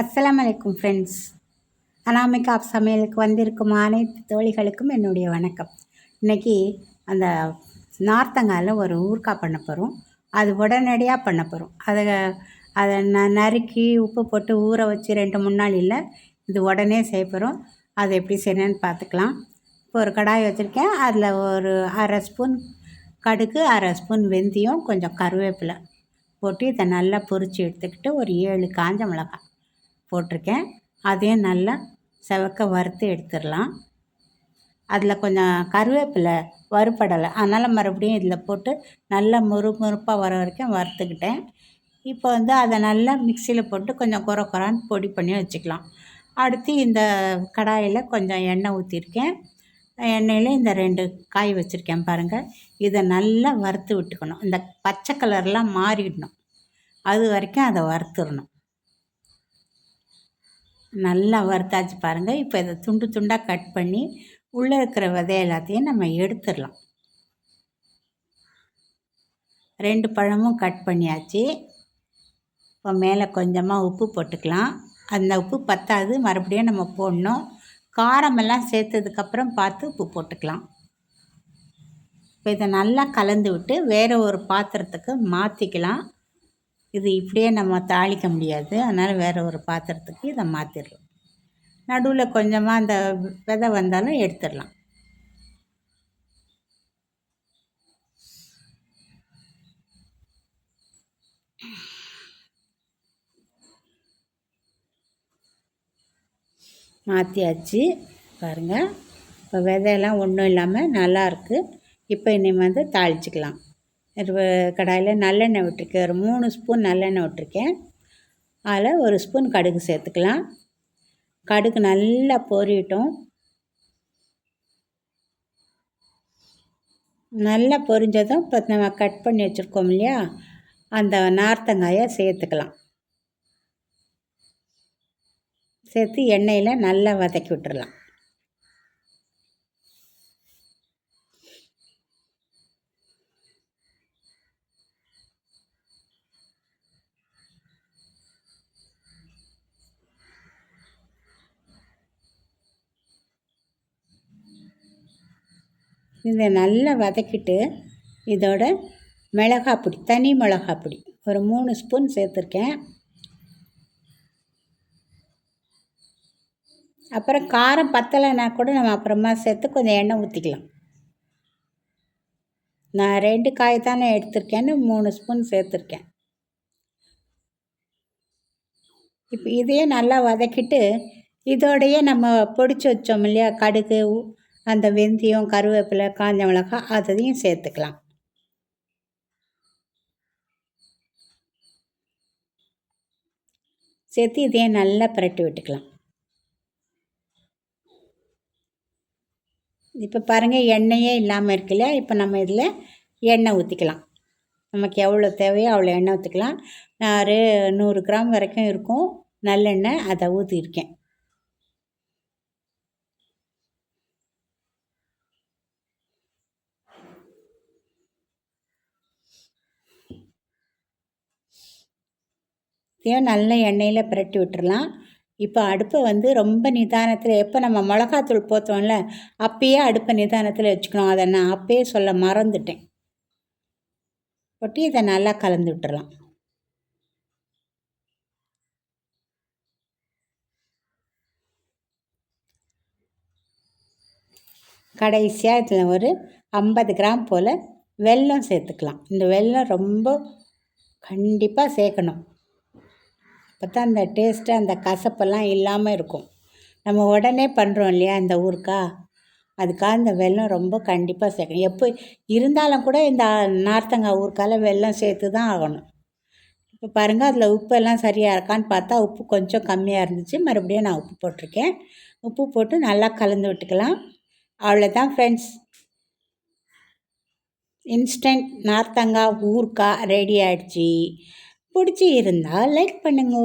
அஸ்லாம் வலைக்கும் ஃப்ரெண்ட்ஸ் அனாமிகா சமையலுக்கு வந்திருக்கும் அனைத்து தோழிகளுக்கும் என்னுடைய வணக்கம். இன்றைக்கி அந்த நார்த்தங்காயில் ஒரு ஊறுக்காய் பண்ண போகிறோம் அது உடனடியாக பண்ண போகிறோம் அதை அதை ந நறுக்கி உப்பு போட்டு ஊற வச்சு ரெண்டு மூணு நாள் இல்லை இது உடனே செய்ய போகிறோம் அது எப்படி செய்யணுன்னு பார்த்துக்கலாம் இப்போ ஒரு கடாய் வச்சுருக்கேன். அதில் ஒரு அரை ஸ்பூன் கடுகு அரை ஸ்பூன் வெந்தயம் கொஞ்சம் கருவேப்பிலை போட்டு இதை நல்லா பொரித்து எடுத்துக்கிட்டு ஒரு ஏழு காஞ்ச மிளகாய். போட்டிருக்கேன். அதையும் நல்லா செவக்க வறுத்து எடுத்துடலாம். அதில் கொஞ்சம் கருவேப்பிலை வறுப்படலை அதனால் மறுபடியும் இதில் போட்டு நல்லா முறு முறுப்பாக வர வரைக்கும் வறுத்துக்கிட்டேன். இப்போ வந்து அதை நல்லா மிக்சியில் போட்டு கொஞ்சம் குறை குறான்னு பொடி பண்ணி வச்சுக்கலாம். அடுத்து இந்த கடாயில் கொஞ்சம் எண்ணெய் ஊற்றிருக்கேன் எண்ணெயில் இந்த ரெண்டு காய் வச்சுருக்கேன் பாருங்கள் இதை நல்லா வறுத்து விட்டுக்கணும். இந்த பச்சை கலர்லாம் மாறிடணும். அது வரைக்கும் அதை வறுத்துடணும். நல்லா வறுத்தாச்சு பாருங்கள் இப்போ இதை துண்டு துண்டாக கட் பண்ணி உள்ளே இருக்கிற விதை எல்லாத்தையும் நம்ம எடுத்துடலாம். ரெண்டு பழமும் கட் பண்ணியாச்சு. இப்போ மேலே கொஞ்சமாக உப்பு போட்டுக்கலாம். அந்த உப்பு பத்தாது. மறுபடியும் நம்ம போடணும். காரமெல்லாம் சேர்த்ததுக்கப்புறம் பார்த்து உப்பு போட்டுக்கலாம். இப்போ இதை நல்லா கலந்து விட்டு வேறு ஒரு பாத்திரத்துக்கு மாற்றிக்கலாம் இது இப்படியே நம்ம தாளிக்க முடியாது. அதனால் வேறு ஒரு பாத்திரத்துக்கு இதை மாற்றிடலாம் நடுவில் கொஞ்சமாக அந்த விதை வந்தாலும் எடுத்துடலாம் மாற்றியாச்சு பாருங்கள் இப்போ விதையெல்லாம் ஒன்றும் இல்லாமல் நல்லாயிருக்கு இப்போ இனி வந்து தாளிச்சிக்கலாம். கடாயில் நல்லெண்ணெய் விட்டுருக்கேன். ஒரு மூணு ஸ்பூன் நல்லெண்ணெய் விட்டுருக்கேன். அதில் ஒரு ஸ்பூன் கடுகு சேர்த்துக்கலாம். கடுகு நல்லா பொரியட்டும் நல்லா பொரிஞ்சதும் இப்போ நம்ம கட் பண்ணி வச்சுருக்கோம் இல்லையா? அந்த நார்த்தங்காயை சேர்த்துக்கலாம். சேர்த்து எண்ணெயில் நல்லா வதக்கி விட்டுறலாம். இதை நல்லா வதக்கிட்டு இதோட மிளகாப்பொடி தனி மிளகாப்பொடி ஒரு மூணு ஸ்பூன் சேர்த்துருக்கேன். அப்புறம் காரம் பத்தலைன்னா கூட நம்ம அப்புறமா சேர்த்து கொஞ்சம் எண்ணெய் ஊற்றிக்கலாம் நான் ரெண்டு காய் தானே எடுத்திருக்கேன்னு மூணு ஸ்பூன் சேர்த்துருக்கேன். இப்போ இதையே நல்லா வதக்கிட்டு இதோடையே நம்ம பொடிச்சு வச்சோம் இல்லையா கடுகு அந்த வெந்தயம் கருவேப்பிலை காஞ்ச மிளகாய் அதையும் சேர்த்துக்கலாம். சேர்த்து இதையும் நல்லா பிரட்டி விட்டுக்கலாம். இப்போ பாருங்கள் எண்ணெயே இல்லாமல் இருக்கு இல்லையா? இப்போ நம்ம இதில் எண்ணெய் ஊற்றிக்கலாம். நமக்கு எவ்வளோ தேவையோ அவ்வளோ எண்ணெய் ஊற்றிக்கலாம். நான் ஒரு நூறு கிராம் வரைக்கும் இருக்கும் நல்லெண்ணெய் அதை ஊற்றிருக்கேன். இதையும் நல்ல எண்ணெயில் பிரட்டி விட்டுறலாம். இப்போ அடுப்பை வந்து ரொம்ப நிதானத்தில் எப்போ நம்ம மிளகாத்தூள் போத்தோம்ல அப்பயே அடுப்பை நிதானத்தில் வச்சுக்கணும். அதை நான் அப்பயே சொல்ல மறந்துட்டேன். ஒட்டி இதை நல்லா கலந்து விட்டுறலாம். கடைசியாக இதில் ஒரு ஐம்பது கிராம் போல் வெல்லம் சேர்த்துக்கலாம். இந்த வெல்லம் ரொம்ப கண்டிப்பாக சேர்க்கணும். அப்போ தான் அந்த டேஸ்ட்டு அந்த கசப்பெல்லாம் இல்லாமல் இருக்கும். நம்ம உடனே பண்ணுறோம் இல்லையா இந்த ஊருக்கா? அதுக்காக இந்த வெல்லம் ரொம்ப கண்டிப்பாக சேர்க்கணும். எப்போ இருந்தாலும் கூட இந்த நார்த்தங்காய் ஊருக்கால வெள்ளம் சேர்த்து தான் ஆகணும். இப்போ பாருங்கள் அதில் உப்பு எல்லாம் சரியாக இருக்கான்னு பார்த்தா உப்பு கொஞ்சம் கம்மியாக இருந்துச்சு. மறுபடியும் நான் உப்பு போட்டிருக்கேன். உப்பு போட்டு நல்லா கலந்து விட்டுக்கலாம். அவ்வளோதான் ஃப்ரெண்ட்ஸ் இன்ஸ்டன்ட் நார்த்தங்காய் ஊறுக்காய் ரெடி ஆகிடுச்சி பிடிச்சி இருந்தால் லைக் பண்ணுங்க.